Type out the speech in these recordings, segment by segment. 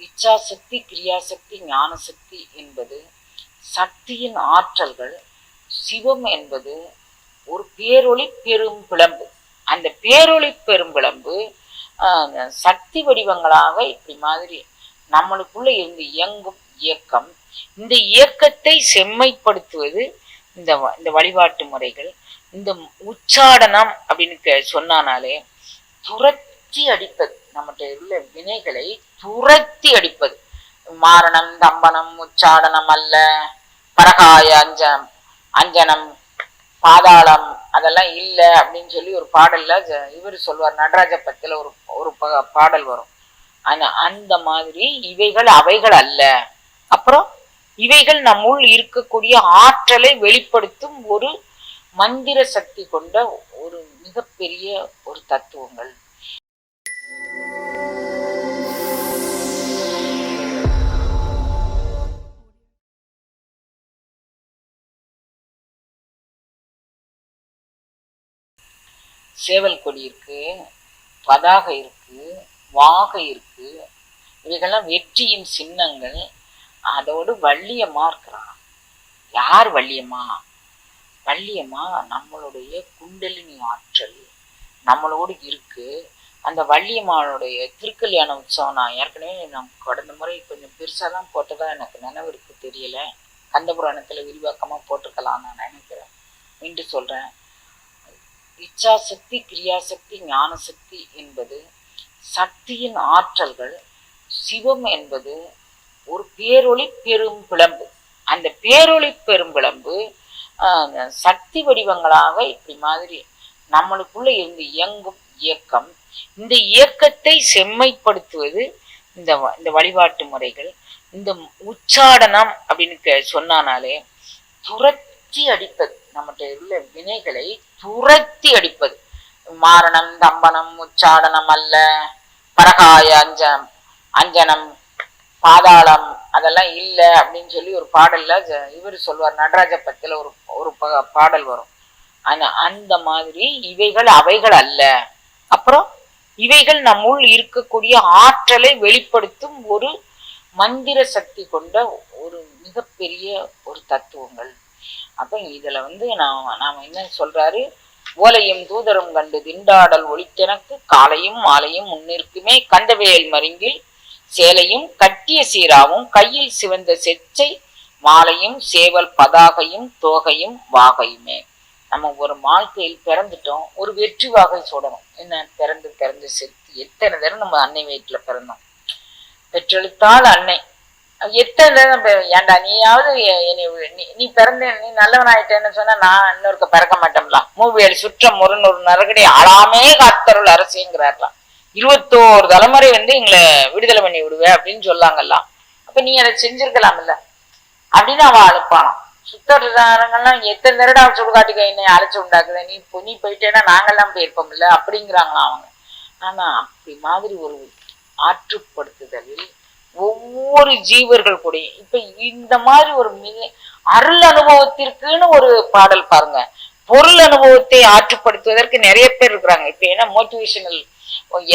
இச்சாசக்தி கிரியாசக்தி ஞானசக்தி என்பது சக்தியின் ஆற்றல்கள் சிவம் என்பது ஒரு பேரொளி பெரும் விளம்பு அந்த பேரொளி பெரும் விளம்பு ஆஹ், சக்தி வடிவங்களாக இப்படி மாதிரி நம்மளுக்குள்ள இருந்து இயங்கும் இயக்கம். இந்த இயக்கத்தை செம்மைப்படுத்துவது இந்த வ- இந்த வழிபாட்டு முறைகள். இந்த உச்சாடனம் அப்படின்னு சொன்னானாலே துரத் துரத்தி அடிப்பது. நம்மகிட்ட உள்ள வினைகளை துரத்தி அடிப்பது. மாரணம் தம்பனம் உச்சாடனம் அல்ல. பரகாய அஞ்சம் அஞ்சனம் பாதாளம் அதெல்லாம் இல்லை அப்படின்னு சொல்லி ஒரு பாடல்ல இவர் சொல்வார். நடராஜ பத்தில ஒரு ஒரு பாடல் வரும். ஆனா அந்த மாதிரி இவைகள் அவைகள் அல்ல. அப்புறம் இவைகள் நம்முள் இருக்கக்கூடிய ஆற்றலை வெளிப்படுத்தும் ஒரு மந்திர சக்தி கொண்ட ஒரு மிகப்பெரிய ஒரு தத்துவங்கள். சேவல் கொடி இருக்கு பதாகை இருக்கு வாகை இருக்கு. இவைகள்லாம் வெற்றியின் சின்னங்கள். அதோடு வள்ளியம்மா இருக்கிறான் யார் வள்ளியம்மா? வள்ளியம்மா நம்மளுடைய குண்டலினி ஆற்றல். நம்மளோடு இருக்கு. அந்த வள்ளியம்மாளுடைய திருக்கல்யாண உற்சவம் நான் ஏற்கனவே நான் கடந்த முறை கொஞ்சம் பெருசாக தான் போட்டதா எனக்கு நினைவு இருக்கு தெரியல. கந்தபுராணத்தில் விரிவாக்கமாக போட்டிருக்கலாம் நான் நினைக்கிறேன். மீண்டும் சொல்கிறேன் இச்சாசக்தி கிரியாசக்தி ஞானசக்தி என்பது சக்தியின் ஆற்றல்கள் சிவம் என்பது ஒரு பேரொளி பெரும் விளம்பு அந்த பேரொளி பெரும் விளம்பு சக்தி வடிவங்களாக இப்படி மாதிரி நம்மளுக்குள்ள இருந்து இயங்கும். இயக்கம். இந்த இயக்கத்தை செம்மைப்படுத்துவது இந்த வ- இந்த வழிபாட்டு முறைகள் இந்த உச்சாடனம் அப்படின்னு சொன்னானாலே துரத்தி அடிப்பது நம்மகிட்ட உள்ள வினைகளை துரத்தி அடிப்பது. மாரணம் தம்பனம் உச்சாடனம் அல்ல. பரகாய அஞ்சனம் அஞ்சனம் பாதாளம் அதெல்லாம் இல்லை அப்படின்னு சொல்லி ஒரு பாடல்ல இவர் சொல்வார் நடராஜ பத்தில ஒரு ஒரு பாடல் வரும். ஆனா அந்த மாதிரி இவைகள் அவைகள் அல்ல. அப்புறம் இவைகள் நம்முள் இருக்கக்கூடிய ஆற்றலை வெளிப்படுத்தும் ஒரு மந்திர சக்தி கொண்ட ஒரு மிகப்பெரிய ஒரு தத்துவங்கள். அப்ப இதுல வந்து நாம் நாம் என்ன சொல்றாரு? ஓலையும் தூதரும் கண்டு திண்டாடல் ஒளித்தனக்கு காலையும் மாலையும் முன்னிற்குமே கந்தவேல் மருங்கில் சேலையும் கட்டிய சீராவும் கையில் சிவந்த செச்சை மாலையும் சேவல் பதாகையும் தோகையும் வாகையுமே. நம்ம ஒரு வாழ்க்கையில் பிறந்துட்டோம் ஒரு வெற்றி வாகை சுடணும். என்ன? பிறந்து பிறந்து செத்து எத்தனை தடவை நம்ம அன்னை வீட்டில் பிறந்தோம்? பெற்றெழுத்தால் அன்னை. எத்தனை தடவை ஏன்டா நீயாவது நீ நீ பிறந்த நீ நல்லவன் ஆயிட்டேன்னு சொன்னா நான் இன்னொருக்க பிறக்க மாட்டோம்லாம் மூவியல் சுற்றம் முருநூறு நறுக்கடி ஆளாமே காத்தருள் அரசுங்கிறார்லாம். இருபத்தோரு தலைமுறை வந்து எங்களை விடுதலை பண்ணி விடுவேன் அப்படின்னு சொல்லாங்கல்லாம் அப்ப நீ அதை செஞ்சிருக்கலாம்ல. அப்படின்னு அவன் அனுப்பானான் சுத்தரங்கெல்லாம் எத்தனை தடவை சுடுகாட்டுக்கு என்னை அழைச்சி உண்டாக்குத. நீ இப்போ நீ போயிட்டேன்னா நாங்கெல்லாம் போயிருப்போம்ல அப்படிங்கிறாங்களாம் அவங்க. ஆனா அப்படி மாதிரி ஒரு ஆற்றுப்படுத்துதலில் ஒவ்வொரு ஜீவர்கள் கூடயும் இப்ப இந்த மாதிரி ஒரு மிக அருள் அனுபவத்திற்குன்னு ஒரு பாடல் பாருங்க. பொருள் அனுபவத்தை ஆற்றுப்படுத்துவதற்கு நிறைய பேர் இருக்கிறாங்க. இப்ப ஏன்னா மோட்டிவேஷனல்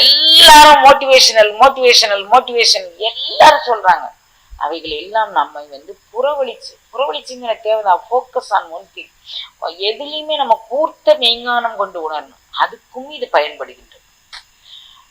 எல்லாரும் மோட்டிவேஷனல் மோட்டிவேஷனல் மோட்டிவேஷன் எல்லாரும் சொல்றாங்க. அவைகள் எல்லாம் நம்ம வந்து புறவழிச்சு புறவழிச்சுங்கிற தேவைதான். ஃபோக்கஸ் ஆன் ஒன் திங் எதுலேயுமே நம்ம கூர்த்த மெய்ஞானம் கொண்டு உணரணும். அதுக்கும் இது பயன்படுகின்றது.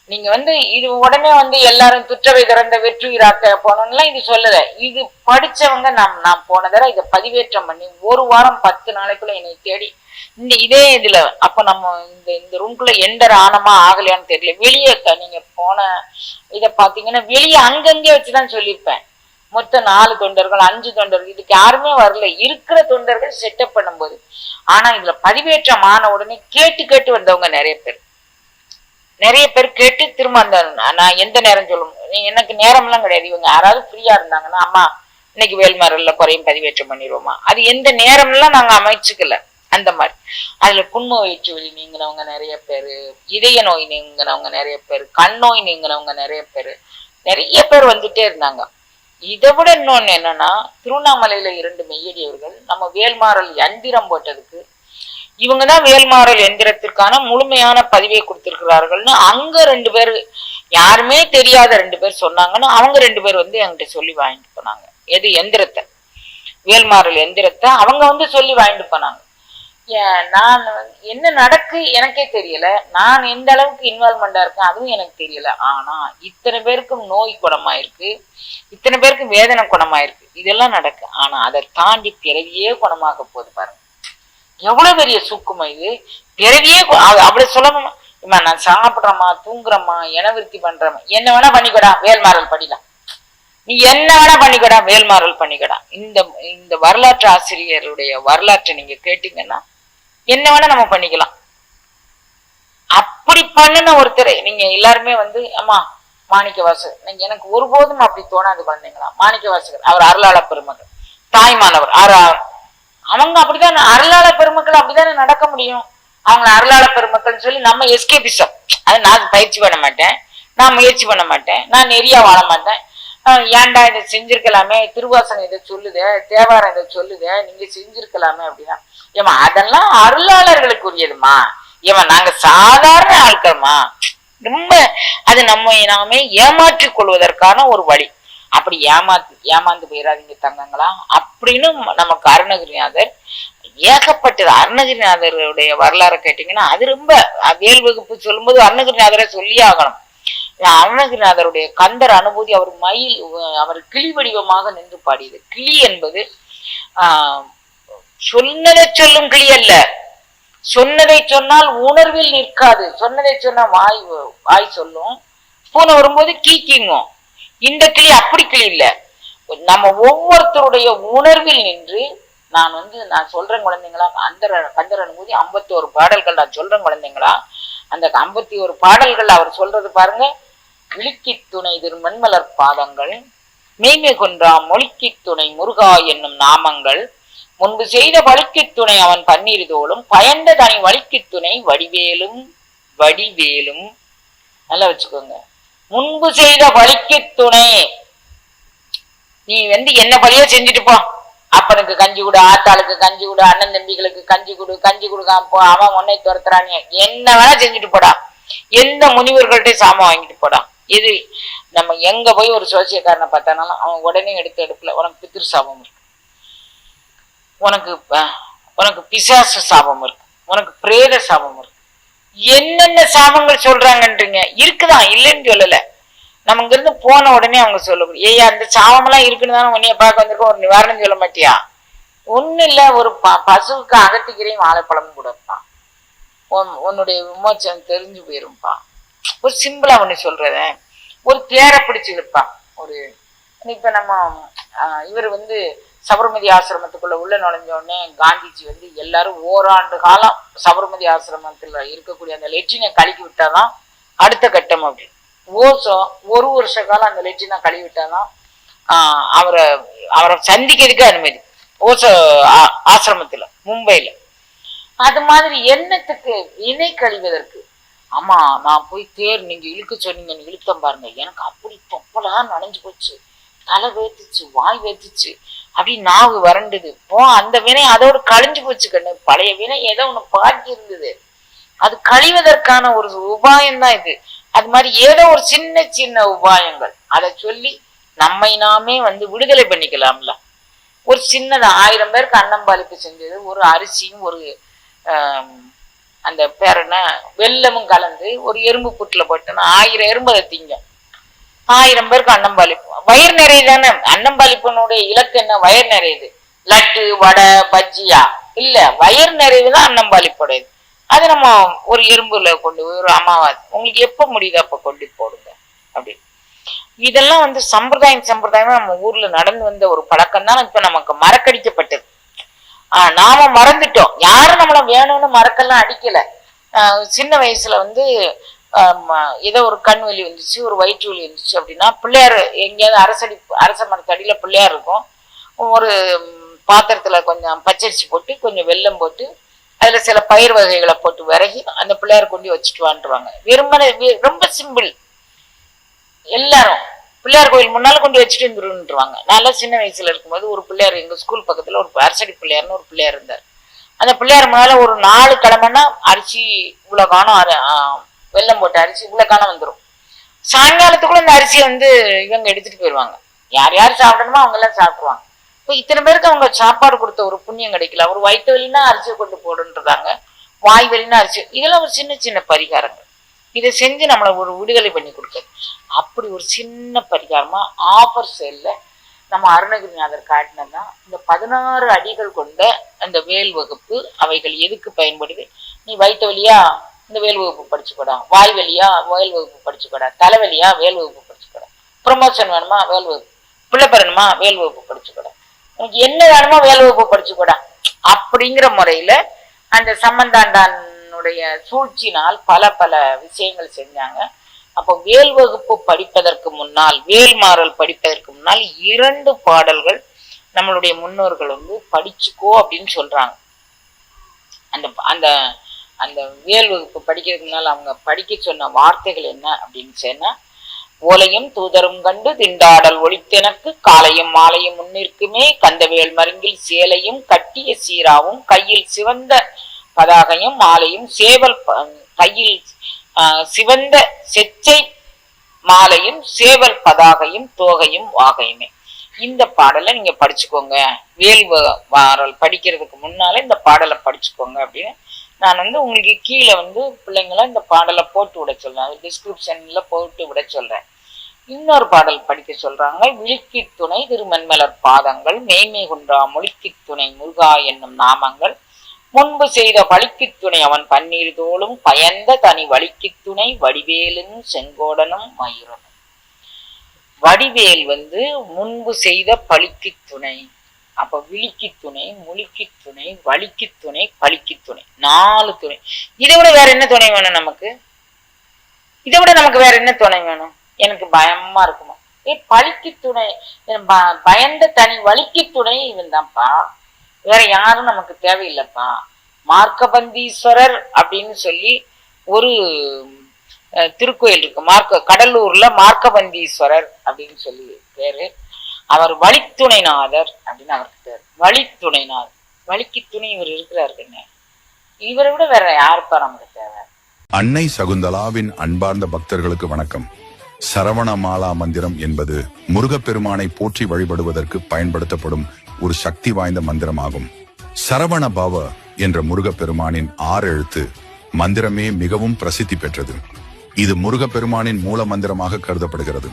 நீங்க வந்து இது உடனே வந்து எல்லாரும் துற்றவை திறந்த வெற்றி வெற்றுயிராக்க போனோம்லாம் இது சொல்லல. இது படிச்சவங்க நாம் நான் போன தடவை இதை பதிவேற்றம் பண்ணி ஒரு வாரம் பத்து நாளைக்குள்ள என்னை தேடி இந்த இதே இதுல அப்ப நம்ம இந்த இந்த ரூம்குள்ள எண்டர் ஆனமா ஆகலையான்னு தெரியல. வெளியே க- நீங்க போன இதை பாத்தீங்கன்னா வெளியே அங்கங்கே வச்சுதான் சொல்லியிருப்பேன். மொத்தம் நாலு தொண்டர்கள் அஞ்சு தொண்டர்கள். இதுக்கு யாருமே வரல. இருக்கிற தொண்டர்கள் செட்டப் பண்ணும்போது. ஆனா இதுல பதிவேற்றம் ஆன உடனே கேட்டு கேட்டு வந்தவங்க நிறைய பேர். நிறைய பேர் கேட்டு திரும்ப அந்த நான் எந்த நேரம் சொல்லும்? எனக்கு நேரம்லாம் கிடையாது. இவங்க யாராவது ஃப்ரீயா இருந்தாங்கன்னா அம்மா இன்னைக்கு வேல்மாரல்ல குறையும் பதிவேற்றம் பண்ணிடுவோமா? அது எந்த நேரம்லாம் நாங்க அமைச்சுக்கல. அந்த மாதிரி. அதுல புண்ம வயிற்று வலி நீங்கினவங்க நிறைய பேரு இதய நோய் நீங்கினவங்க நிறைய பேர் கண் நோய் நீங்கினவங்க நிறைய பேர். நிறைய பேர் வந்துட்டே இருந்தாங்க. இதை விட இன்னொன்று என்னன்னா திருவண்ணாமலையில இரண்டு மெய்யடியவர்கள் நம்ம வேல்மாறல் எந்திரம் போட்டதுக்கு இவங்க தான் வேல்மாறல் எந்திரத்திற்கான முழுமையான பதிவை கொடுத்திருக்கிறார்கள்னு அங்க ரெண்டு பேர் யாருமே தெரியாத ரெண்டு பேர் சொன்னாங்கன்னு அவங்க ரெண்டு பேர் வந்து என்கிட்ட சொல்லி வாங்கிட்டு போனாங்க. எது எந்திரத்தை? வேல்மாறல் எந்திரத்தை அவங்க வந்து சொல்லி வாங்கிட்டு போனாங்க. நான் என்ன நடக்கு எனக்கே தெரியல. நான் எந்த அளவுக்கு இன்வால்மெண்டா இருக்கேன் அதுவும் எனக்கு தெரியல. ஆனா இத்தனை பேருக்கும் நோய் குணமாயிருக்கு. இத்தனை பேருக்கும் வேதனை குணமாயிருக்கு. இதெல்லாம் நடக்கு. ஆனா அதை தாண்டி பிறவியே குணமாக போகுது பாருங்க. எவ்வளவு பெரிய சூக்குமம் இது. பிறவியே அப்படி சொல்லணுமா இம்மா நான் சாப்பிட்றமா தூங்குறேம்மா இனவிருத்தி பண்றேம்மா. என்ன வேணா பண்ணிக்கடா வேல்மாறல் பண்ணிடலாம் நீ என்ன வேணா பண்ணிக்கடா வேல்மாறல் பண்ணிக்கடா. இந்த இந்த வரலாற்று ஆசிரியருடைய வரலாற்றை நீங்க கேட்டீங்கன்னா என்ன வேணா நம்ம பண்ணிக்கலாம். அப்படி பண்ணுன ஒருத்தரை நீங்க எல்லாருமே வந்து அம்மா மாணிக்க வாசகர் நீங்க எனக்கு ஒருபோதும் அப்படி தோணாது குழந்தைங்களா? மாணிக்க வாசகர் அவர் அருளாள பெருமகள் தாய்மானவர் ஆறு அவங்க அப்படிதான் அருளாள பெருமக்கள் அப்படிதானே நடக்க முடியும்? அவங்க அருளாள பெருமக்கள் சொல்லி நம்ம எஸ்கேபிசம் அது நான் பயிற்சி பண்ண மாட்டேன். நான் முயற்சி பண்ண மாட்டேன். நான் நெறியா வாழ மாட்டேன். ஏன்டா இதை செஞ்சிருக்கலாமே? திருவாசனை இதை சொல்லுதே தேவாரம் இதை சொல்லுதே நீங்க செஞ்சிருக்கலாமே அப்படின்னா ஏமா அதெல்லாம் அருளாளர்களுக்குரியதுமா ஏமா நாங்க சாதாரண ஆட்கள்மா ரொம்ப அது நம்ம நாமே ஏமாற்றிக் கொள்வதற்கான ஒரு வழி. அப்படி ஏமாத்து ஏமாந்து போயிடாதீங்க தங்கங்களா. அப்படின்னு நமக்கு அருணகிரிநாதர் ஏகப்பட்டது அருணகிரிநாதருடைய வரலாறை கேட்டீங்கன்னா அது ரொம்ப வேல் வகுப்பு சொல்லும்போது அருணகிரிநாதரை சொல்லி ஆகணும். அருணகிரிநாதருடைய கந்தர் அனுபூதி அவர் மயில் அவர் கிளி வடிவமாக நின்று பாடியது. கிளி என்பது ஆஹ் சொன்னதை சொல்லும் கிளி அல்ல. சொன்னதை சொன்னால் உணர்வில் நிற்காது. சொன்னதை சொன்னா வாய் வாய் சொல்லும். பூனை வரும்போது கீக்கிங்கும் இந்த கிளி அப்படி கிளி இல்லை. நம்ம ஒவ்வொருத்தருடைய உணர்வில் நின்று நான் வந்து நான் சொல்றேன் குழந்தைங்களா அந்த கந்தர் மூதி ஐம்பத்தி ஒரு பாடல்கள் நான் சொல்றேன் குழந்தைங்களா. அந்த ஐம்பத்தி ஒரு பாடல்கள் அவர் சொல்றது பாருங்க. கிளிக்கு துணை திருமண்மலர் பாதங்கள் மெய்மை கொன்றா மொழிக்கு துணை முருகா என்னும் நாமங்கள் முன்பு செய்த வழிக்கு துணை அவன் பன்னீர் தோளும் பயந்த தனி வழிக்கு துணை வடிவேலும் வடிவேலும். நல்லா வச்சுக்கோங்க. முன்பு செய்த வழிக்கு துணை. நீ வந்து என்ன பழியோ செஞ்சுட்டு போ. அப்பனுக்கு கஞ்சி கொடு ஆத்தாளுக்கு கஞ்சி கொடு அண்ணன் தம்பிகளுக்கு கஞ்சி கொடு கஞ்சி கொடுக்காம போ. அவன் உன்னை துரத்துறானே. என்ன வேணா செஞ்சுட்டு போடா. எந்த முனிவர்கள்ட்ட சாமம் வாங்கிட்டு போடா. இது நம்ம எங்க போய் ஒரு சோசியக்காரனை பார்த்தானாலும் அவன் உடனே எடுத்து எடுக்கல உனக்கு பித்திரு சாபம் இருக்கு. உனக்கு உனக்கு பிசாசு சாபம் இருக்கு. உனக்கு பிரேத சாபம் இருக்கு. என்னென்ன சாபங்கள் சொல்றாங்கன்றீங்க? இருக்குதான் இல்லைன்னு சொல்லல. நம்ம இங்க இருந்து போன உடனே அவங்க சொல்லக்கூடிய ஏயா அந்த சாபமெல்லாம் இருக்குன்னு தானே உன்னைய பார்க்க வந்திருக்கோம். ஒரு நிவாரணம் சொல்ல மாட்டியா? ஒன்றும் இல்ல ஒரு ப- பசுவுக்கு அகத்திக்கிறையும் வாழைப்பழமும் கொடுப்பான் உன் உன்னுடைய விமோச்சனம் தெரிஞ்சு போயிரும்பா. ஒரு சிம்பிளா ஒன்று சொல்றதேன் ஒரு தேரை பிடிச்சு இழுப்பான் ஒரு இப்ப நம்ம இவர் வந்து சபர்மதி ஆசிரமத்துக்குள்ள உள்ள நுழைஞ்ச உடனே காந்திஜி வந்து எல்லாரும் ஓராண்டு காலம் சபர்மதி ஆசிரமத்துல இருக்கக்கூடிய அந்த லெட்டினை கழுக்கி விட்டாதான் அடுத்த கட்டம் அப்படி. ஓசம் ஒரு வருஷ காலம் அந்த லெட்டினை கழுவி விட்டாதான் ஆஹ், அவரை அவரை சந்திக்கிறதுக்கு அனுமதி. ஓச ஆ- ஆசிரமத்துல மும்பைல அது மாதிரி எண்ணத்துக்கு இணை கழிவதற்கு ஆமா நான் போய் தேர் நீங்க இழுக்க சொன்னீங்கன்னு இழுத்தம் பாருங்க. எனக்கு அப்படி தொப்பலா நனைஞ்சு போச்சு. தலை வேத்துச்சு வாய் வேத்துச்சு. அப்படி நாவு வறண்டுது. போ அந்த வினை அதோடு கழிஞ்சு போச்சு கண்ணு. பழைய வினை ஏதோ ஒண்ணு பாக்கி இருந்தது அது கழிவதற்கான ஒரு உபாயம் தான் இது. அது மாதிரி ஏதோ ஒரு சின்ன சின்ன உபாயங்கள். அதை சொல்லி நம்மை நாமே வந்து விடுதலை பண்ணிக்கலாம்ல. ஒரு சின்னது ஆயிரம் பேருக்கு அன்னம்பாலிப்பு செஞ்சது ஒரு அரிசியும் ஒரு அந்த பேர் என்ன? வெல்லமும் கலந்து ஒரு எறும்பு புட்டில் போட்டுன்னா ஆயிரம் எறும்பு அதை திங்கும் ஆயிரம் பேருக்கு அன்னம்பாலிப்பு வயிறு நிறைய தானே? அன்னம்பாலிப்புனுடைய இலக்கு என்ன? வயிறு நிறையுது. லட்டு வடை பஜ்ஜியா? இல்ல வயிறு நிறைவு தான் அன்னம்பாலிப்புடையது அது நம்ம ஒரு எறும்புல கொண்டு போய் ஒரு அமாவாசை. உங்களுக்கு எப்ப முடியுதோ அப்ப கொண்டு போடுங்க. அப்படி. இதெல்லாம் வந்து சம்பிரதாயம் சம்பிரதாயமா நம்ம ஊர்ல நடந்து வந்த ஒரு பழக்கம் தான் இப்ப நமக்கு மறக்கடிக்கப்பட்டது. ஆஹ் நாம மறந்துட்டோம். யாரும் நம்மள வேணும்னு மறக்கெல்லாம் அடிக்கல. ஆஹ் சின்ன வயசுல வந்து ஏதோ ஒரு கண் வலி வந்துச்சு ஒரு வயிற்று வலி வந்துச்சு அப்படின்னா பிள்ளையார் எங்கேயாவது அரசடி அரச மரத்தடியில் பிள்ளையார் இருக்கும். ஒரு பாத்திரத்தில் கொஞ்சம் பச்சரிசி போட்டு கொஞ்சம் வெல்லம் போட்டு அதில் சில பயிர் வகைகளை போட்டு விறகி அந்த பிள்ளையார் கொண்டு வச்சுட்டு வாண்டுருவாங்க வெறுமனே ரொம்ப சிம்பிள். எல்லாரும் பிள்ளையார் கோயில் முன்னால் கொண்டு வச்சுட்டு வந்துருவாங்க நல்லா சின்ன வயசில் இருக்கும்போது ஒரு பிள்ளையார் எங்கள் ஸ்கூல் பக்கத்தில் ஒரு அரசடி பிள்ளையார்னு ஒரு பிள்ளையார் இருந்தார். அந்த பிள்ளையார் முன்னால் ஒரு நாலு கிழமைன்னா அரிசி இவ்வளோ காணும் வெள்ளம் போட்ட போட்டு அரிசி இவ்வளோ வந்துடும் சாயங்காலத்துக்குள்ள இந்த அரிசியை வந்து இவங்க எடுத்துட்டு போயிடுவாங்க யார் யார் சாப்பிடணுமோ அவங்க எல்லாம் சாப்பிடுவாங்க. இப்போ இத்தனை பேருக்கு அவங்க சாப்பாடு கொடுத்த ஒரு புண்ணியம் கிடைக்கல. ஒரு வயிற்று வலினா அரிசியை கொண்டு போடுன்றதாங்க. வாய் வலினா அரிசி. இதெல்லாம் ஒரு சின்ன சின்ன பரிகாரங்கள். இதை செஞ்சு நம்மளை ஒரு விடுதலை பண்ணி கொடுக்குது. அப்படி ஒரு சின்ன பரிகாரமா ஆஃபர் சேல்ல நம்ம அருணகிரிநாதர் காட்டினதுதான். இந்த பதினாறு அடிகள் கொண்ட அந்த வேல் வகுப்பு அவைகள் எதுக்கு பயன்படுது? நீ வயிற்று வலியா? இந்த வேல் வகுப்பு படிச்சுக்கூடா வாய் வழியா வேல் வகுப்பு படிச்சுக்கூடா தலைவலியா வேல் வகுப்பு படிச்சுக்கூடா ப்ரொமோஷன் வேணுமா வேல் வகுப்பு? பிள்ளை பெறணுமா வேல் வகுப்பு படிச்சுக்கூடா உனக்கு என்ன வேணுமோ வேல் வகுப்பு படிச்சுக்கூடா அப்படிங்கிற முறையில அந்த சம்பந்தாண்டானுடைய சூழ்ச்சினால் பல பல விஷயங்கள் செஞ்சாங்க. அப்போ வேல் வகுப்பு படிப்பதற்கு முன்னால் வேல்மாறல் படிப்பதற்கு முன்னால் இரண்டு பாடல்கள் நம்மளுடைய முன்னோர்கள் வந்து படிச்சுக்கோ அப்படின்னு சொல்றாங்க. அந்த அந்த அந்த வேல் வகுப்பு படிக்கிறதுக்கு முன்னால் அவங்க படிக்க சொன்ன வார்த்தைகள் என்ன அப்படின்னு சொன்னா ஓலையும் தூதரும் கண்டு திண்டாடல் ஒளித்தெனக்கு காலையும் மாலையும் முன்னிற்குமே கந்தவேல் மருங்கில் சேலையும் கட்டிய சீராவும் கையில் சிவந்த பதாகையும் மாலையும் சேவல் கையில் சிவந்த செச்சை மாலையும் சேவல் பதாகையும் தோகையும் வாகையுமே. இந்த பாடலை நீங்க படிச்சுக்கோங்க. வேல் வாரல் படிக்கிறதுக்கு முன்னால இந்த பாடலை படிச்சுக்கோங்க அப்படின்னு நான் வந்து உங்களுக்கு கீழே வந்து பிள்ளைங்கள இந்த பாடலை போட்டு விட சொல்றேன். டிஸ்கிரிப்ஷன்ல போட்டு விட சொல்றேன். இன்னொரு பாடல் படிக்க சொல்றாங்க விழுக்கி துணை திருமண்மலர் பாதங்கள் மேய்மை குன்றா மொழிக்கு துணை முருகா என்னும் நாமங்கள். முன்பு செய்த பழிக்கு துணை அவன் பன்னீர் தோளும் பயந்த தனி வழிக்கு துணை வடிவேலும் செங்கோடனும் மயூரனும் வடிவேல் வந்து முன்பு செய்த பழிக்கு துணை. அப்ப விழிக்கு துணை முழிக்கு துணை வலிக்கு துணை பலிக்கு துணை. நாலு துணை. இதை விட வேற என்ன துணை வேணும் நமக்கு? இதை விட நமக்கு வேற என்ன துணை வேணும்? எனக்கு பயமா இருக்குமா? ஏ பலிக்கு துணை பயந்த தனி வலிக்கு துணை இவன் தான்ப்பா வேற யாரும் நமக்கு தேவையில்லைப்பா. மார்க்கபந்தீஸ்வரர் அப்படின்னு சொல்லி ஒரு திருக்கோயில் இருக்கு. மார்க்க கடலூர்ல மார்க்கபந்தீஸ்வரர் அப்படின்னு சொல்லி பேரு. அவர் வழித்துணைநாதர் அப்படின்னு அவருக்கு பேர். வழித்துணைநாதர். வழிக்கு துணை இவர் இருக்கிறாருங்க இவரை விட வேற யாருப்பா நமக்கு தேவை? அன்னை சகுந்தலாவின் அன்பார்ந்த பக்தர்களுக்கு வணக்கம். சரவண மாலா மந்திரம் என்பது முருகப்பெருமானை போற்றி வழிபடுவதற்கு பயன்படுத்தப்படும் ஒரு சக்தி வாய்ந்த மந்திரமாகும். சரவண பவ என்ற முருகப்பெருமானின் ஆறு எழுத்து மந்திரமே மிகவும் பிரசித்தி பெற்றது. இது முருகப்பெருமானின் மூல மந்திரமாக கருதப்படுகிறது.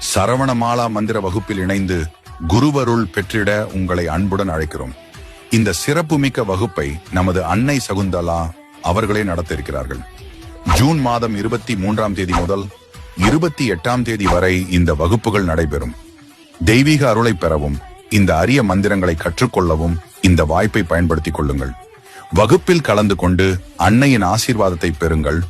சரவணமாலா மந்திர வகுப்பில் இணைந்து குருவருள் பெற்றிட உங்களை அன்புடன் அழைக்கிறோம். இந்த சிறப்புமிக்க வகுப்பை நமது அன்னை சகுந்தலா அவர்களே நடத்த இருக்கிறார்கள் ஜூன் மாதம் இருபத்தி மூன்றாம் தேதி முதல் இருபத்தி எட்டாம் தேதி வரை இந்த வகுப்புகள் நடைபெறும். தெய்வீக அருளை பெறவும் இந்த அரிய மந்திரங்களை கற்றுக்கொள்ளவும் இந்த வாய்ப்பை பயன்படுத்திக் கொள்ளுங்கள். வகுப்பில் கலந்து கொண்டு அன்னையின் ஆசீர்வாதத்தை பெறுங்கள்.